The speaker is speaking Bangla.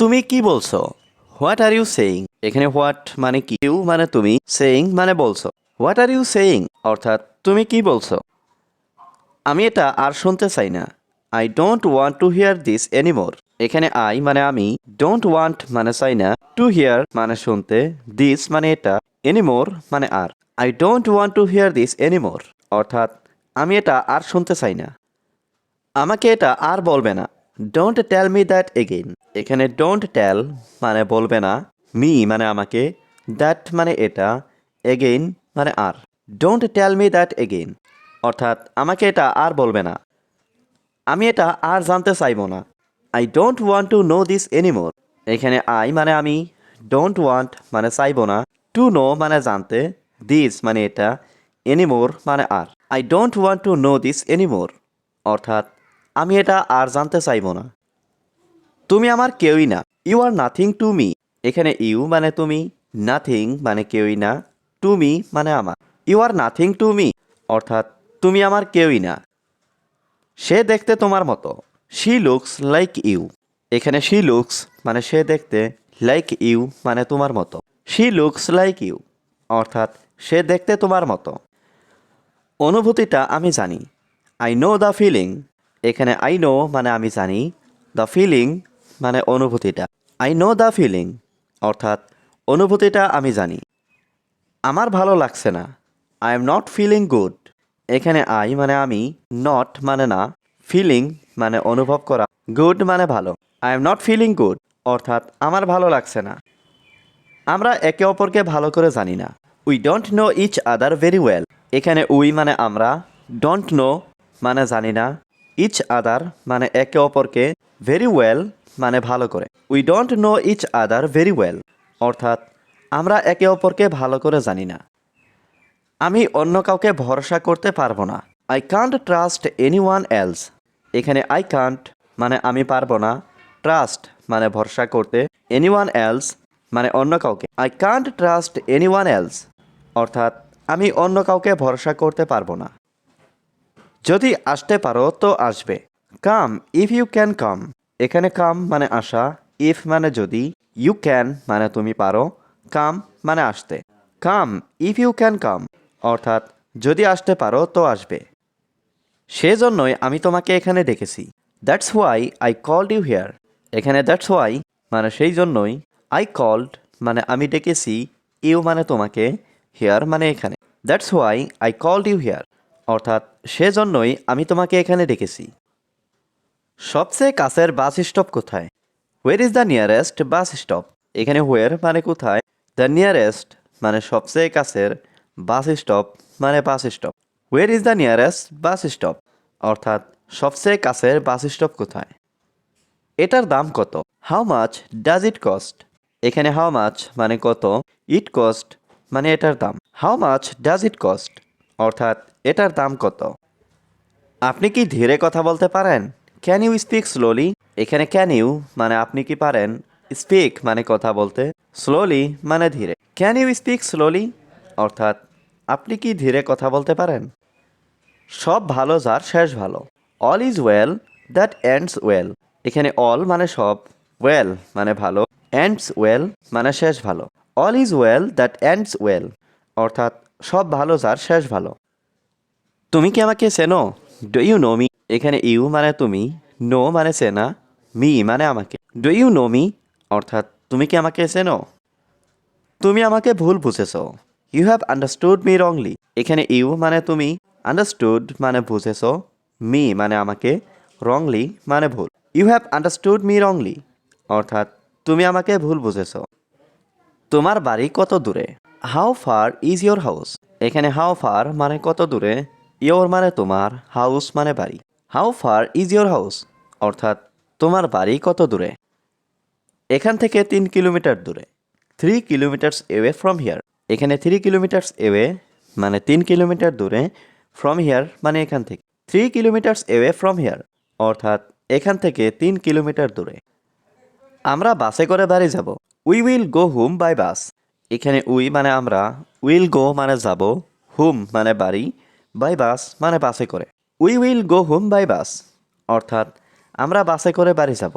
তুমি কি বলছো? হোয়াট আর ইউ সেইং এখানে হোয়াট মানে কি? ইউ মানে তুমি সেইং মানে বলছো। হোয়াট আর ইউ সেইং অর্থাৎ তুমি কি বলছো? আমি এটা আর শুনতে চাই না। I don't want to hear this anymore এখানে আই মানে আমি ডোন্ট ওয়ান্ট মানে চাই না। টু হিয়ার মানে শুনতে দিস মানে এটা এনিমোর মানে আর। I don't want to hear this anymore অর্থাৎ আমি এটা আর শুনতে চাই না। আমাকে এটা আর বলবে না। Don't tell me that again এখানে ডোন্ট টেল মানে বলবে না মি মানে আমাকে দ্যাট মানে এটা এগেইন মানে আর। Don't tell me that again অর্থাৎ আমাকে এটা আর বলবে না। আমি এটা আর জানতে চাইব না। I don't want to know this anymore এখানে আই মানে আমি ডোন্ট ওয়ান্ট মানে চাইব না। টু নো মানে জানতে দিস মানে এটা এনিমোর মানে আর। I don't want to know this anymore অর্থাৎ আমি এটা আর জানতে চাইব না। তুমি আমার কেউই না। You are nothing to me এখানে ইউ মানে তুমি নাথিং মানে কেউই না টু মি মানে আমার। You are nothing to me অর্থাৎ তুমি আমার কেউই না। সে দেখতে তোমার মতো। শি লুকস লাইক ইউ এখানে শি লুকস মানে সে দেখতে লাইক ইউ মানে তোমার মতো। শি লুকস লাইক ইউ অর্থাৎ সে দেখতে তোমার মতো। অনুভূতিটা আমি জানি। আই নো দ্য ফিলিং এখানে আই নো মানে আমি জানি দ্য ফিলিং মানে অনুভূতিটা। আই নো দ্য ফিলিং অর্থাৎ অনুভূতিটা আমি জানি। আমার ভালো লাগছে না। I am not feeling good এখানে আই মানে আমি নট মানে না ফিলিং মানে অনুভব করা। গুড মানে ভালো। I am not feeling good অর্থাৎ আমার ভালো লাগছে না। আমরা একে অপরকে ভালো করে জানি না। We don't know each other very well এখানে উই মানে আমরা ডোন্ট নো মানে জানি না। ইচ আদার মানে একে অপরকে ভেরি ওয়েল মানে ভালো করে। We don't know each other very well অর্থাৎ আমরা একে অপরকে ভালো করে জানি না। আমি অন্য কাউকে ভরসা করতে পারব না। I can't trust anyone else এখানে আই কান্ট মানে আমি পারব না। ট্রাস্ট মানে ভরসা করতে। এনি ওয়ান এলস মানে অন্য কাউকে। I can't trust anyone else অর্থাৎ আমি অন্য কাউকে ভরসা করতে পারব না। যদি আসতে পারো, তো আসবে। Come if you can come এখানে কাম মানে আসা ইফ মানে যদি ইউ ক্যান মানে তুমি পারো, কাম মানে আসতে। Come if you can come অর্থাৎ, যদি আসতে পারো, তো আসবে। সেজন্যই আমি তোমাকে এখানে ডেকেছি that's why I called you here এখানে দ্যাটস হোয়াই মানে সেই জন্যই আই কল্ড মানে আমি ডেকেছি ইউ মানে তোমাকে হেয়ার মানে এখানে। That's why I called you here অর্থাৎ, সেজন্যই আমি তোমাকে এখানে ডেকেছি। সবচেয়ে কাছের বাস স্টপ কোথায়? Where is the nearest bus stop? এখানে হোয়ার মানে কোথায়? দ্য নিয়ারেস্ট মানে সবচেয়ে কাছের বাস স্টপ মানে bus stop. Where is the nearest bus stop? অর্থাৎ, সবচেয়ে কাছের বাস স্টপ কোথায়? এটার দাম কত? How much does it cost এখানে হাউ মাচ মানে কত? ইট কস্ট মানে এটার দাম। How much does it cost অর্থাৎ এটার দাম কত? আপনি কি ধীরে কথা বলতে পারেন? ক্যান ইউ স্পিক স্লোলি এখানে ক্যান ইউ মানে আপনি কি পারেন? স্পিক মানে কথা বলতে। স্লোলি মানে ধীরে। ক্যান ইউ স্পিক স্লোলি অর্থাৎ আপনি কি ধীরে কথা বলতে পারেন? সব ভালো যার শেষ ভালো। All is well that ends well এখানে অল মানে সব ওয়েল মানে ভালো। এন্ডস ওয়েল মানে শেষ ভালো। All is well that ends well অর্থাৎ সব ভালো যার শেষ ভালো। তুমি কি আমাকে চেনো? ডু ইউ নো মি এখানে ইউ মানে তুমি নো মানে চেনা মি মানে আমাকে। ডু ইউ নো মি অর্থাৎ, তুমি কি আমাকে চেনো? তুমি আমাকে ভুল বুঝেছ। You have understood me wrongly এখানে ইউ মানে তুমি আন্ডারস্টুড মানে বুঝেছ মি মানে আমাকে রংলি মানে ভুল। You have understood me wrongly অর্থাৎ, তুমি আমাকে ভুল বুঝেছ। তোমার বাড়ি কত দূরে? How far is your house এখানে হাউ ফার মানে কত দূরে? ইয়োর মানে তোমার হাউস মানে বাড়ি। How far is your house অর্থাৎ, তোমার বাড়ি কত দূরে? এখান থেকে তিন কিলোমিটার দূরে। Three kilometres away from here এখানে থ্রি কিলোমিটার্স এওয়ে মানে তিন কিলোমিটার দূরে। ফ্রম হিয়ার মানে এখান থেকে। Three kilometres away from here অর্থাৎ, এখান থেকে তিন কিলোমিটার দূরে। আমরা বাসে করে বাড়ি যাব। We will go home by bus এখানে উই মানে আমরা, উইল গো মানে যাব, হুম মানে বাড়ি, বাই বাস মানে বাসে করে। We will go home by bus, অর্থাৎ আমরা বাসে করে বাড়ি যাব।